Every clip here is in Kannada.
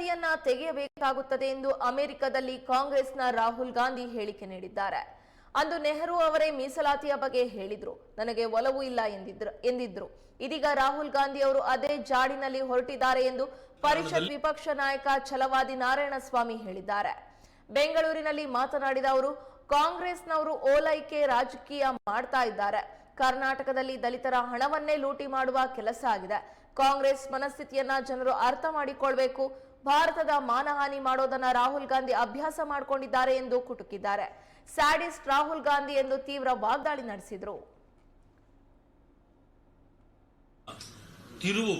ಮೀಸಲಾತಿಯನ್ನ ತೆಗೆಯಬೇಕಾಗುತ್ತದೆ ಎಂದು ಅಮೆರಿಕದಲ್ಲಿ ಕಾಂಗ್ರೆಸ್ನ ರಾಹುಲ್ ಗಾಂಧಿ ಹೇಳಿಕೆ ನೀಡಿದ್ದಾರೆ. ಅಂದು ನೆಹರು ಅವರೇ ಮೀಸಲಾತಿಯ ಬಗ್ಗೆ ಹೇಳಿದ್ರು. ನನಗೆ ಒಲವು ಇಲ್ಲ ಎಂದಿದ್ರು ಎಂದಿದ್ರು. ಇದೀಗ ರಾಹುಲ್ ಗಾಂಧಿ ಅವರು ಅದೇ ಜಾಡಿನಲ್ಲಿ ಹೊರಟಿದ್ದಾರೆ ಎಂದು ಪರಿಷತ್ ವಿಪಕ್ಷ ನಾಯಕ ಛಲವಾದಿ ನಾರಾಯಣಸ್ವಾಮಿ ಹೇಳಿದ್ದಾರೆ. ಬೆಂಗಳೂರಿನಲ್ಲಿ ಮಾತನಾಡಿದ ಅವರು ಕಾಂಗ್ರೆಸ್ನವರು ಓಲೈಕೆ ರಾಜಕೀಯ ಮಾಡ್ತಾ ಇದ್ದಾರೆ. ಕರ್ನಾಟಕದಲ್ಲಿ ದಲಿತರ ಹಣವನ್ನೇ ಲೂಟಿ ಮಾಡುವ ಕೆಲಸ ಆಗಿದೆ. ಕಾಂಗ್ರೆಸ್ ಮನಸ್ಥಿತಿಯನ್ನ ಜನರು ಅರ್ಥ ಮಾಡಿಕೊಳ್ಬೇಕು. ಭಾರತದ ಮಾನಹಾನಿ ಮಾಡೋದನ್ನ ರಾಹುಲ್ ಗಾಂಧಿ ಅಭ್ಯಾಸ ಮಾಡಿಕೊಂಡಿದ್ದಾರೆ ಎಂದು ಕುಟುಕಿದ್ದಾರೆ. ಸ್ಯಾಡಿಸ್ಟ್ ರಾಹುಲ್ ಗಾಂಧಿ ಎಂದು ತೀವ್ರ ವಾಗ್ದಾಳಿ ನಡೆಸಿದರು. ತಿರುವು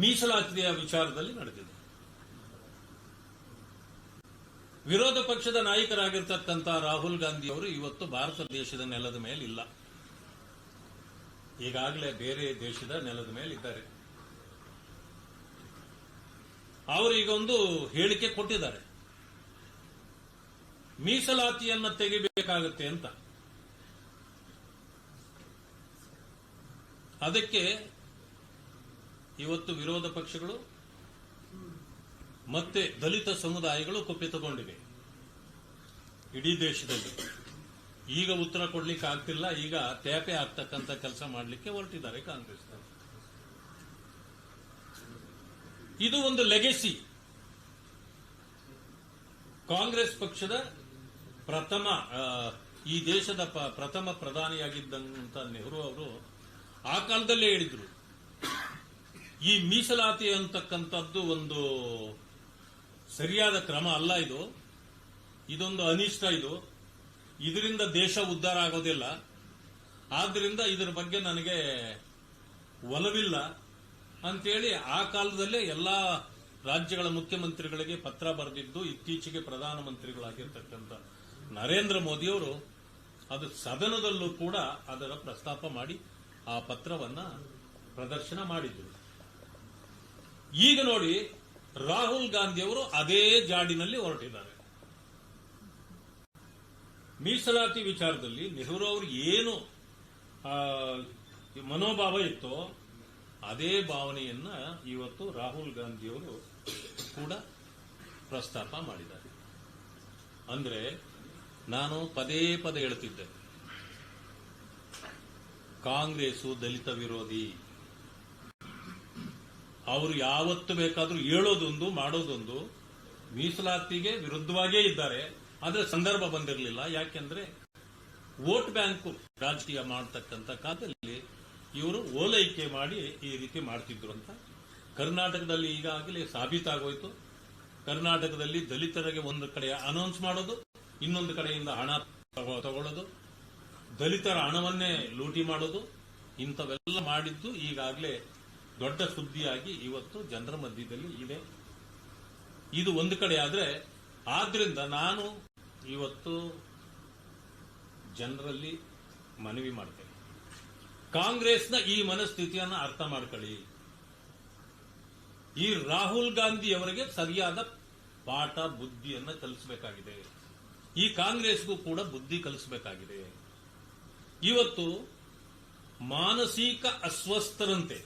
ಮೀಸಲಾತಿಯ ವಿಚಾರದಲ್ಲಿ ನಡೆದಿದೆ. ವಿರೋಧ ಪಕ್ಷದ ನಾಯಕರಾಗಿರ್ತಕ್ಕಂಥ ರಾಹುಲ್ ಗಾಂಧಿ ಅವರು ಇವತ್ತು ಭಾರತ ದೇಶದ ನೆಲದ ಮೇಲೆ ಇಲ್ಲ ಈಗಾಗಲೇ ಬೇರೆ ದೇಶದ ನೆಲದ ಮೇಲೆ ಇದ್ದಾರೆ ಅವರು ಈಗ ಒಂದು ಹೇಳಿಕೆ ಕೊಟ್ಟಿದ್ದಾರೆ. ಮೀಸಲಾತಿಯನ್ನ ತೆಗಿಬೇಕಾಗುತ್ತೆ ಅಂತ. ಅದಕ್ಕೆ ಇವತ್ತು ವಿರೋಧ ಪಕ್ಷಗಳು ಮತ್ತೆ ದಲಿತ ಸಮುದಾಯಗಳು ಕುಪಿತಗೊಂಡಿವೆ ಇಡೀ ದೇಶದಲ್ಲಿ. ಈಗ ಉತ್ತರ ಕೊಡ್ಲಿಕ್ಕೆ ಆಗ್ತಿಲ್ಲ, ಈಗ ತೇಪೆ ಆಗ್ತಕ್ಕಂಥ ಕೆಲಸ ಮಾಡಲಿಕ್ಕೆ ಹೊರಟಿದ್ದಾರೆ ಕಾಂಗ್ರೆಸ್. ಇದು ಒಂದು ಲೆಗೆಸಿ ಕಾಂಗ್ರೆಸ್ ಪಕ್ಷದ ಪ್ರಥಮ ಈ ದೇಶದ ಪ್ರಥಮ ಪ್ರಧಾನಿಯಾಗಿದ್ದಂತ ನೆಹರು ಅವರು ಆ ಕಾಲದಲ್ಲೇ ಹೇಳಿದ್ರು. ಈ ಮೀಸಲಾತಿ ಅಂತಕ್ಕಂಥದ್ದು ಒಂದು ಸರಿಯಾದ ಕ್ರಮ ಅಲ್ಲ ಇದು. ಇದೊಂದು ಅನಿಷ್ಟ ಇದು. ಇದರಿಂದ ದೇಶ ಉದ್ಧಾರ ಆಗೋದಿಲ್ಲ. ಆದ್ದರಿಂದ ಇದರ ಬಗ್ಗೆ ನನಗೆ ಒಲವಿಲ್ಲ. ಅಂತೇಳಿ ಆ ಕಾಲದಲ್ಲೇ ಎಲ್ಲಾ ರಾಜ್ಯಗಳ ಮುಖ್ಯಮಂತ್ರಿಗಳಿಗೆ ಪತ್ರ ಬರೆದಿದ್ದು ಇತ್ತೀಚೆಗೆ ಪ್ರಧಾನಮಂತ್ರಿಗಳಾಗಿರ್ತಕ್ಕಂಥ ನರೇಂದ್ರ ಮೋದಿಯವರು ಅದು ಸದನದಲ್ಲೂ ಕೂಡ ಅದರ ಪ್ರಸ್ತಾಪ ಮಾಡಿ ಆ ಪತ್ರವನ್ನ ಪ್ರದರ್ಶನ ಮಾಡಿದ್ರು. ಈಗ ನೋಡಿ ರಾಹುಲ್ ಗಾಂಧಿಯವರು ಅದೇ ಜಾಡಿನಲ್ಲಿ ಹೊರಟಿದ್ದಾರೆ. ಮೀಸಲಾತಿ ವಿಚಾರದಲ್ಲಿ ನೆಹರು ಅವರು ಏನು ಮನೋಭಾವ ಇತ್ತೋ ಅದೇ ಭಾವನೆಯನ್ನ ಇವತ್ತು ರಾಹುಲ್ ಗಾಂಧಿಯವರು ಕೂಡ ಪ್ರಸ್ತಾಪ ಮಾಡಿದ್ದಾರೆ. ಅಂದ್ರೆ ನಾನು ಪದೇ ಪದೇ ಹೇಳ್ತಿದ್ದೆ. ಕಾಂಗ್ರೆಸ್ ದಲಿತ ವಿರೋಧಿ. ಅವರು ಯಾವತ್ತು ಬೇಕಾದರೂ ಹೇಳೋದೊಂದು, ಮಾಡೋದೊಂದು ಮೀಸಲಾತಿಗೆ ವಿರುದ್ಧವಾಗೇ ಇದ್ದಾರೆ. ಆದರೆ ಸಂದರ್ಭ ಬಂದಿರಲಿಲ್ಲ. ಯಾಕೆಂದ್ರೆ ವೋಟ್ ಬ್ಯಾಂಕ್ ರಾಜಕೀಯ ಮಾಡತಕ್ಕಂಥ ಕಾಲದಲ್ಲಿ ಇವರು ಓಲೈಕೆ ಮಾಡಿ ಈ ರೀತಿ ಮಾಡ್ತಿದ್ರು ಅಂತ. ಕರ್ನಾಟಕದಲ್ಲಿ ಈಗಾಗಲೇ ಸಾಬೀತಾಗೋಯ್ತು. ಕರ್ನಾಟಕದಲ್ಲಿ ದಲಿತರಿಗೆ ಒಂದು ಕಡೆ ಅನೌನ್ಸ್ ಮಾಡೋದು, ಇನ್ನೊಂದು ಕಡೆಯಿಂದ ಹಣ ತಗೊ- ತಗೊಳ್ಳೋದು. ದಲಿತರ ಹಣವನ್ನೇ ಲೂಟಿ ಮಾಡೋದು. ಇಂಥವೆಲ್ಲ ಮಾಡಿದ್ದು ಈಗಾಗಲೇ ದೊಡ್ಡ ಸುದ್ದಿಯಾಗಿ ಇವತ್ತು ಜನರ ಮಧ್ಯದಲ್ಲಿ ಇದೆ. ಇದು ಒಂದು ಕಡೆ ಆದರೆ, ಆದ್ರಿಂದ ನಾನು ಇವತ್ತು ಜನರಲ್ಲಿ ಮನವಿ ಮಾಡ್ತೇನೆ. ಕಾಂಗ್ರೆಸ್ನ ಈ ಮನಸ್ಥಿತಿಯನ್ನು ಅರ್ಥ ಮಾಡ್ಕೊಳ್ಳಿ. ಈ ರಾಹುಲ್ ಗಾಂಧಿ ಅವರಿಗೆ ಸರಿಯಾದ ಪಾಠ, ಬುದ್ಧಿಯನ್ನು ಕಲಿಸಬೇಕಾಗಿದೆ. ಈ ಕಾಂಗ್ರೆಸ್ಗೂ ಕೂಡ ಬುದ್ಧಿ ಕಲಿಸಬೇಕಾಗಿದೆ. ಇವತ್ತು ಮಾನಸಿಕ ಅಸ್ವಸ್ಥರಂತೆ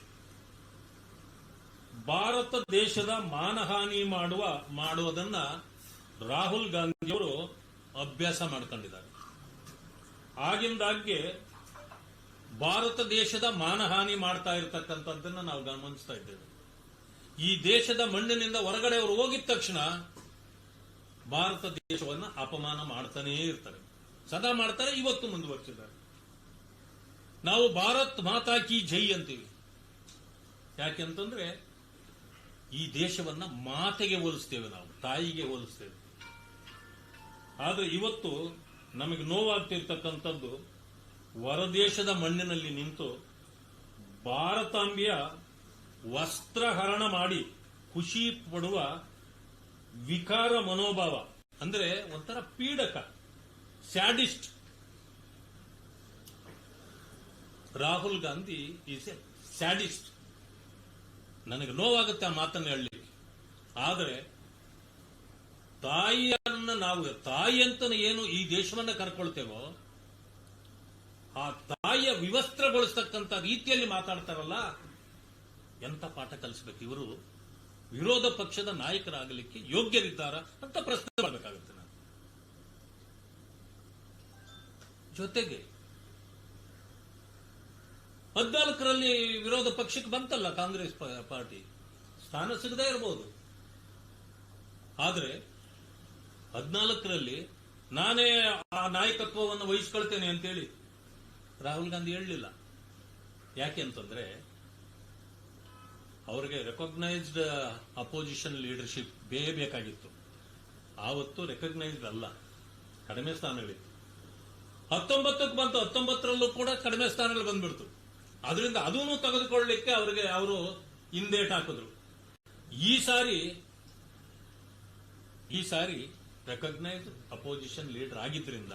ಭಾರತ ದೇಶದ ಮಾನಹಾನಿ ಮಾಡುವ, ಮಾಡುವುದನ್ನ ರಾಹುಲ್ ಗಾಂಧಿಯವರು ಅಭ್ಯಾಸ ಮಾಡ್ಕೊಂಡಿದ್ದಾರೆ. ಆಗಿಂದಾಗ್ಗೆ ಭಾರತ ದೇಶದ ಮಾನಹಾನಿ ಮಾಡ್ತಾ ಇರತಕ್ಕಂಥದ್ದನ್ನ ನಾವು ಗಮನಿಸ್ತಾ ಇದ್ದೇವೆ. ಈ ದೇಶದ ಮಣ್ಣಿನಿಂದ ಹೊರಗಡೆ ಅವರು ಹೋಗಿದ ತಕ್ಷಣ ಭಾರತ ದೇಶವನ್ನು ಅಪಮಾನ ಮಾಡ್ತಾನೇ ಇರ್ತಾರೆ. ಸದಾ ಮಾಡ್ತಾರೆ, ಇವತ್ತು ಮುಂದುವರೆಸಿದ್ದಾರೆ. ನಾವು ಭಾರತ್ ಮಾತಾ ಕಿ ಜೈ ಅಂತೀವಿ. ಯಾಕೆಂತಂದ್ರೆ ಈ ದೇಶವನ್ನ ಮಾತೆಗೆ ಹೋಲಿಸ್ತೇವೆ ನಾವು, ತಾಯಿಗೆ ಹೋಲಿಸ್ತೇವೆ. ಆದ್ರೆ ಇವತ್ತು ನಮಗೆ ನೋವಾಗ್ತಿರ್ತಕ್ಕಂಥದ್ದು ಹೊರದೇಶದ ಮಣ್ಣಿನಲ್ಲಿ ನಿಂತು ಭಾರತಾಂಬೆಯ ವಸ್ತ್ರಹರಣ ಮಾಡಿ ಖುಷಿ ಪಡುವ ವಿಕಾರ ಮನೋಭಾವ. ಅಂದ್ರೆ ಒಂಥರ ಪೀಡಕ, sadist. Rahul Gandhi is a sadist. ನನಗೆ ನೋವಾಗುತ್ತೆ ಆ ಮಾತನ್ನು ಹೇಳಲಿಕ್ಕೆ. ಆದರೆ ತಾಯಿಯನ್ನ ನಾವು, ತಾಯಿ ಅಂತ ಏನು ಈ ದೇಶವನ್ನ ಕರ್ಕೊಳ್ತೇವೋ ಆ ತಾಯಿಯ ವಿವಸ್ತ್ರಗೊಳಿಸ್ತಕ್ಕಂಥ ರೀತಿಯಲ್ಲಿ ಮಾತಾಡ್ತಾರಲ್ಲ ಎಂತ ಪಾಠ ಕಲಿಸಬೇಕು? ಇವರು ವಿರೋಧ ಪಕ್ಷದ ನಾಯಕರಾಗಲಿಕ್ಕೆ ಯೋಗ್ಯರಿದ್ದಾರ ಅಂತ ಪ್ರಶ್ನೆ ಮಾಡಬೇಕಾಗುತ್ತೆ ನಾನು. ಜೊತೆಗೆ, ಹದಿನಾಲ್ಕರಲ್ಲಿ ವಿರೋಧ ಪಕ್ಷಕ್ಕೆ ಬಂತಲ್ಲ ಕಾಂಗ್ರೆಸ್ ಪಾರ್ಟಿ? ಸ್ಥಾನ ಸಿಗದೇ ಇರಬಹುದು ಆದರೆ, ಹದಿನಾಲ್ಕರಲ್ಲಿ ನಾನೇ ಆ ನಾಯಕತ್ವವನ್ನು ವಹಿಸ್ಕೊಳ್ತೇನೆ ಅಂತೇಳಿ ರಾಹುಲ್ ಗಾಂಧಿ ಹೇಳಲಿಲ್ಲ. ಯಾಕೆ ಅಂತಂದ್ರೆ, ಅವರಿಗೆ ರೆಕಗ್ನೈಸ್ಡ್ ಅಪೋಸಿಷನ್ ಲೀಡರ್ಶಿಪ್ ಬೇ ಬೇಕಾಗಿತ್ತು. ಆವತ್ತು ರೆಕಗ್ನೈಸ್ಡ್ ಅಲ್ಲ. ಕಡಿಮೆ ಸ್ಥಾನಗಳಿತ್ತು. ಹತ್ತೊಂಬತ್ತಕ್ಕೆ ಬಂತು, ಹತ್ತೊಂಬತ್ತರಲ್ಲೂ ಕೂಡ ಕಡಿಮೆ ಸ್ಥಾನಗಳು ಬಂದ್ಬಿಡ್ತು. ಅದರಿಂದ ಅದನ್ನು ತೆಗೆದುಕೊಳ್ಳಲಿಕ್ಕೆ ಅವರಿಗೆ ಅವರು ಹಿಂದೇಟ್ ಹಾಕಿದ್ರು. ಈ ಸಾರಿ ಈ ಸಾರಿ ರೆಕಗ್ನೈಸ್ಡ್ ಅಪೋಸಿಷನ್ ಲೀಡರ್ ಆಗಿದ್ರಿಂದ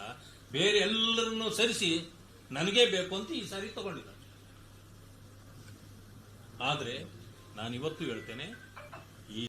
ಬೇರೆ ಎಲ್ಲರನ್ನೂ ಸರಿಸಿ ನನಗೇ ಬೇಕು ಅಂತ ಈ ಸಾರಿ ತಗೊಂಡಿದ್ದಾರೆ. ಆದರೆ ನಾನಿವತ್ತು ಹೇಳ್ತೇನೆ